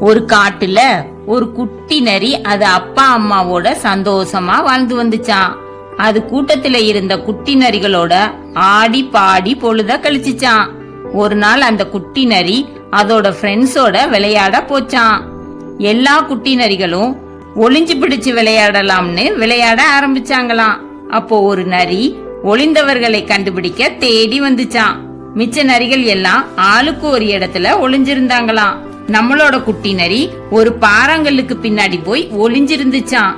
ஒரு காட்டுல ஒரு குட்டி நரி அது அப்பா அம்மாவோட சந்தோஷமா வாழ்ந்து வந்துச்சான் அது கூட்டத்துல இருந்த குட்டி நரிகளோட ஆடி பாடி பொழுத கழிச்சுச்சான் ஒரு நாள் அந்த குட்டி நரி அதோட ஃப்ரெண்ட்ஸோட விளையாட போச்சான் எல்லா குட்டி நரிகளும் ஒளிஞ்சு பிடிச்சு விளையாடலாம்னு விளையாட ஆரம்பிச்சாங்களாம். அப்போ ஒரு நரி ஒளிந்தவர்களை கண்டுபிடிக்க தேடி வந்துச்சான் மிச்ச நரிகள் எல்லாம் ஆளுக்கு ஒரு இடத்துல ஒளிஞ்சிருந்தாங்களாம். நம்மளோட குட்டி நரி ஒரு பாறாங்கல்லுக்கு பின்னாடி போய் ஒளிஞ்சிருந்துச்சான்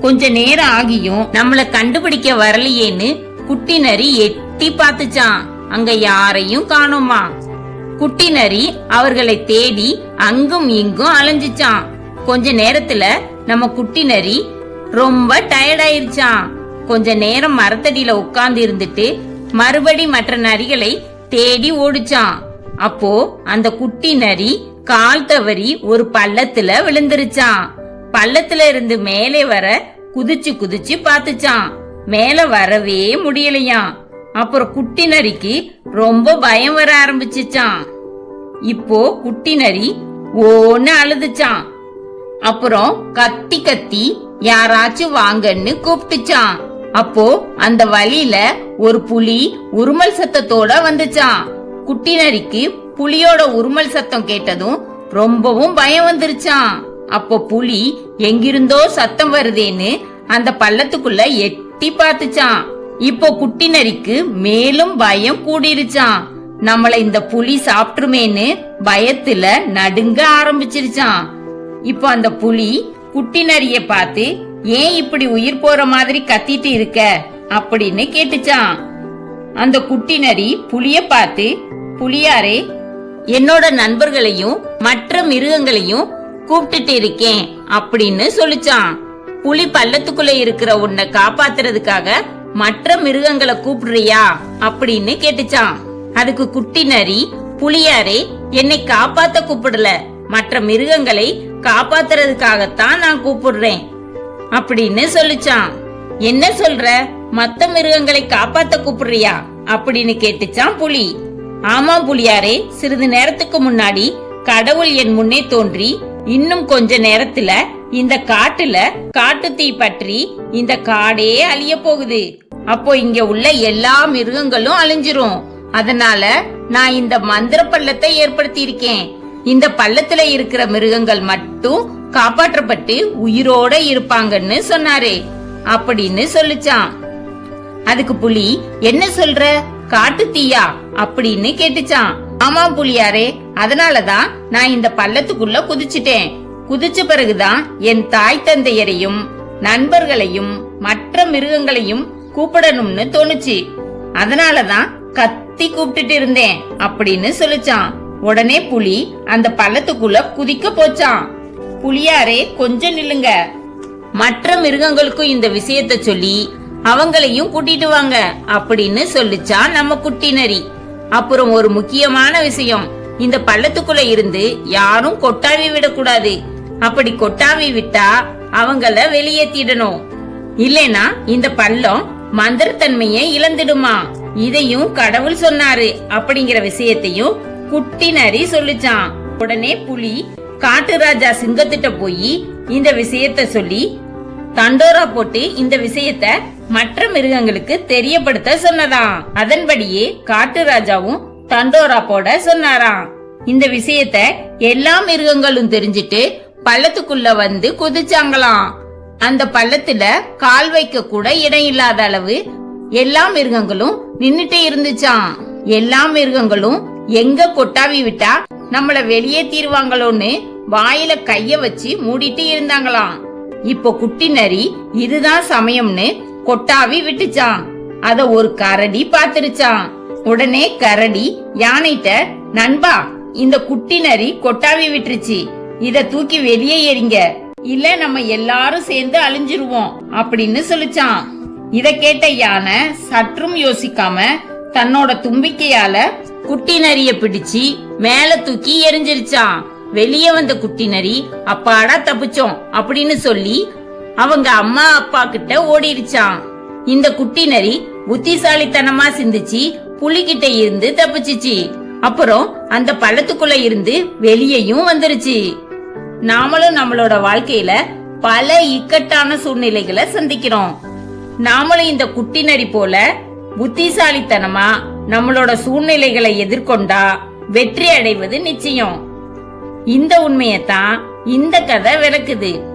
கொஞ்ச நேரம் ஆகியும் நம்மள கண்டுபிடிக்க வரலையேன்னு குட்டி நரி எட்டி பார்த்துச்சான் அங்க யாரையும் காணோமா? குட்டி நரி அவர்களை தேடி அங்கும் இங்கும் அலைஞ்சிச்சான் கொஞ்ச நேரத்துல நம்ம குட்டி நரி ரொம்ப டயர்ட் ஆயிருச்சான் கொஞ்ச நேரம் மரத்தடியில உட்கார்ந்து இருந்துட்டு மறுபடி மற்ற நரிகளை தேடி ஓடிச்சான் அப்போ அந்த குட்டி நரி கால் தவறி ஒரு பள்ளத்துல விழுந்துருச்சான் பள்ளத்துல இருந்து மேலே வர குதிச்சு குதிச்சு பார்த்துச்சான் மேல வரவே முடியலையாம். அப்புறம் குட்டி நரிக்கு ரொம்ப பயம் வர ஆரம்பிச்சுச்சான் இப்போ குட்டி நரி ஓன்னு அழுதுச்சான் அப்புறம் கத்தி கத்தி யாராச்சும் வாங்கன்னு கூப்பிட்டுச்சான் அப்போ அந்த வழியில ஒரு புலி உருமல் சத்தத்தோட வந்துச்சான் குட்டி நரிக்கு புலியோட உருமல் சத்தம் கேட்டதும் ரொம்பவும் பயம் வந்துருச்சான் அப்போ புலி எங்கிருந்தோ சத்தம் வருதேன்னு அந்த பள்ளத்துக்குள்ள எட்டி பார்த்துச்சான் இப்போ குட்டி நரிக்கு மேலும் பயம் கூடிருச்சான் நம்மள இந்த புலி சாப்பிட்டுருமேன்னு பயத்துல நடுங்க ஆரம்பிச்சிருச்சான் இப்போ அந்த புலி குட்டி நரிய பார்த்து ஏன் இப்படி உயிர் போற மாதிரி கத்திட்டு இருக்க? அப்படின்னு கேட்டுச்சான் அந்த குட்டி நரி புலிய பார்த்து புலியாரே என்னோட நண்பர்களையும் மற்ற மிருகங்களையும் கூப்பிட்டுட்டு இருக்கேன் அப்படின்னு சொல்லிச்சான். புலி பள்ளத்துக்குள்ள இருக்கிற உன்னை காப்பாத்துறதுக்காக மற்ற மிருகங்களை கூப்பிடுறியா அப்படின்னு கேட்டுச்சான். அதுக்கு குட்டி நரி புலியாரே என்னை காப்பாத்த கூப்பிடல. மற்ற மிருகங்களை காப்பாத்துறதுக்காகத்தான் நான் கூப்பிடுறேன் அப்படின்னு சொல்லிச்சான். என்ன சொல்ற? மத்த மிருகங்களை காப்பாத்த கூப்பிடுறியா அப்படின்னு கேட்டுச்சான் புலி. ஆமாம் புலியாரே சிறிது நேரத்துக்கு முன்னாடி கடவுள் என் முன்னே தோன்றி இன்னும் கொஞ்ச நேரத்துல இந்த காட்டுல காட்டு தீ பற்றி இந்த காடே அழிய போகுது. அப்போ இங்க உள்ள எல்லா மிருகங்களும் அழிஞ்சிரும். அதனால நான் இந்த மந்திர பள்ளத்தை ஏற்படுத்தி இருக்கேன் இந்த பள்ளத்துல இருக்கிற மிருகங்கள் மட்டும் காப்பாற்றப்பட்டு உயிரோட இருப்பாங்கன்னு சொன்னாரே. அப்படின்னு சொல்லிச்சான் அதுக்கு புலி என்ன சொல்ற? காட்டு தீயா அப்படின்னு கேட்டுச்சான் ஆமா புலியாரே அதனாலதான் நான் இந்த பள்ளத்துக்குள்ள குதிச்சிட்டேன். குதிச்ச பிறகுதான் என் தாய் தந்தையரையும் நண்பர்களையும் மற்ற மிருகங்களையும் கூப்பிடணும்னு தோணுச்சு. அதனாலதான் கத்தி கூப்பிட்டுட்டு இருந்தேன் அப்படின்னு சொல்லிச்சான் உடனே புலி அந்த பள்ளத்துக்குள்ள குதிக்க போச்சான் புலியாரே கொஞ்சம் நில்லுங்க. மற்ற மிருகங்களுக்கும் இந்த விஷயத்த சொல்லி அவங்களையும் கூட்டிட்டு வாங்க அப்படின்னு சொல்லிச்சான் நம்ம குட்டி நரி. அப்புறம் ஒரு முக்கியமான விஷயம் இந்த பள்ளத்துக்குள்ள இருந்து யாரும் கொட்டாவி விடக்கூடாது. அப்படி கொட்டாவி விட்டா அவங்கள வெளியேத்திடணும். இல்லைனா இந்த பள்ளம் மந்திரத்தன்மையை இழந்துடுமா? இதையும் கடவுள் சொன்னாரு அப்படிங்கிற விஷயத்தையும் குட்டி நரி சொல்லிச்சான் உடனே புலி காட்டு ராஜா சிங்கத்திட்ட போய் இந்த விஷயத்த சொல்லி தண்டோரா போட்டு இந்த விஷயத்த மற்ற மிருகங்களுக்கு தெரியப்படுத்த சொன்னதாம். அதன்படியே காட்டு ராஜாவும் தண்டோரா போட சொன்னாராம். இந்த விஷயத்த எல்லா மிருகங்களும் தெரிஞ்சிட்டு பள்ளத்துக்குள்ள வந்து குதிச்சாங்களாம். அந்த பள்ளத்துல கால் வைக்க கூட இடம் இல்லாத அளவு எல்லா மிருகங்களும் நின்னுட்டே இருந்துச்சாம். எல்லா மிருகங்களும் எங்க கொட்டாவி விட்டா நம்மள வெளியே தீருவாங்களோன்னு வாயில கைய வச்சு மூடிட்டு இருந்தாங்களாம். இப்போ குட்டி நரி இதுதான் சமயம்னு கொட்டாவி விட்டுச்சான் அத ஒரு கரடி பாத்துருச்சான் உடனே கரடி யானைட்ட நண்பா இந்த குட்டி நரி கொட்டாவி விட்டுருச்சு. இத தூக்கி வெளியே எறிங்க. இல்ல நம்ம எல்லாரும் சேர்ந்து அழிஞ்சிருவோம் அப்படின்னு சொல்லிச்சான் இத கேட்ட யானை சற்றும் யோசிக்காம தன்னோட தும்பிக்கையால குட்டி நரிய பிடிச்சு மேல தூக்கி எரிஞ்சிருச்சான் வெளியே வந்த குட்டி நரி அப்பாடா தப்பிச்சோம் அப்படின்னு சொல்லி அவங்க அம்மா அப்பா கிட்ட ஓடிடுச்சான் இந்த குட்டி நரி புத்திசாலித்தனமா சிந்திச்சு புலிகிட்ட இருந்து தப்பிச்சிச்சு. அப்புறம் அந்த பழத்துக்குள்ள இருந்து வெளியையும் வந்துருச்சு. நாமளும் நம்மளோட வாழ்க்கையில பல இக்கட்டான சூழ்நிலைகளை சந்திக்கிறோம். நாமளும் இந்த குட்டி நரி போல புத்திசாலித்தனமா நம்மளோட சூழ்நிலைகளை எதிர்கொண்டா வெற்றி அடைவது நிச்சயம். இந்த உண்மையத்தான் இந்த கதை விளக்குது.